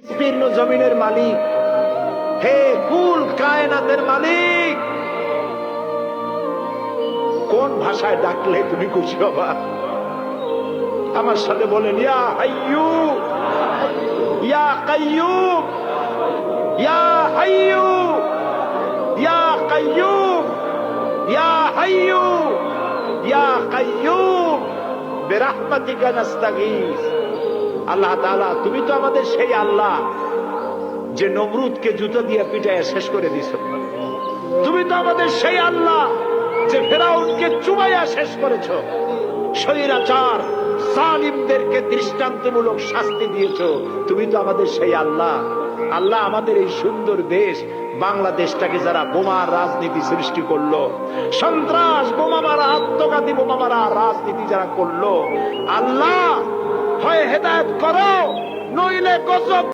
বিস্তীর্ণ জমিনের মালিক। হে কুল কায়নাতের মালিক। কোন ভাষায় ডাকলে তুমি খুশি হবা? আমার সাথে বলেন, ইয়া হাইয়ু ইয়া কাইয়ুম ইয়া হাইয়ু ইয়া কাইয়ুম ইয়া হাইয়ু ইয়া কাইয়ুম বিরহমাতিকা নাস্তাগীস। আল্লাহ তাআলা, তুমি তো আমাদের সেই আল্লাহ যে নমরুদকে জুতো দিয়ে পিটায় শেষ করে দিছ তুমি তো আমাদের সেই আল্লাহ যে ফেরাউনকে চুবাইয়া শেষ করেছ। স্বৈরাচার, সালিমদেরকে দৃষ্টান্তমূলক শাস্তি দিয়েছ। তুমি তো আমাদের সেই আল্লাহ। আল্লাহ আমাদের এই সুন্দর দেশ, বাংলাদেশটাকে যারা বোমার রাজনীতি সৃষ্টি করল, সন্ত্রাস বোমা মারা আত্মঘাতী বোমা মারা রাজনীতি যারা করল, আল্লাহ হেদায়ত করো নইলে গজব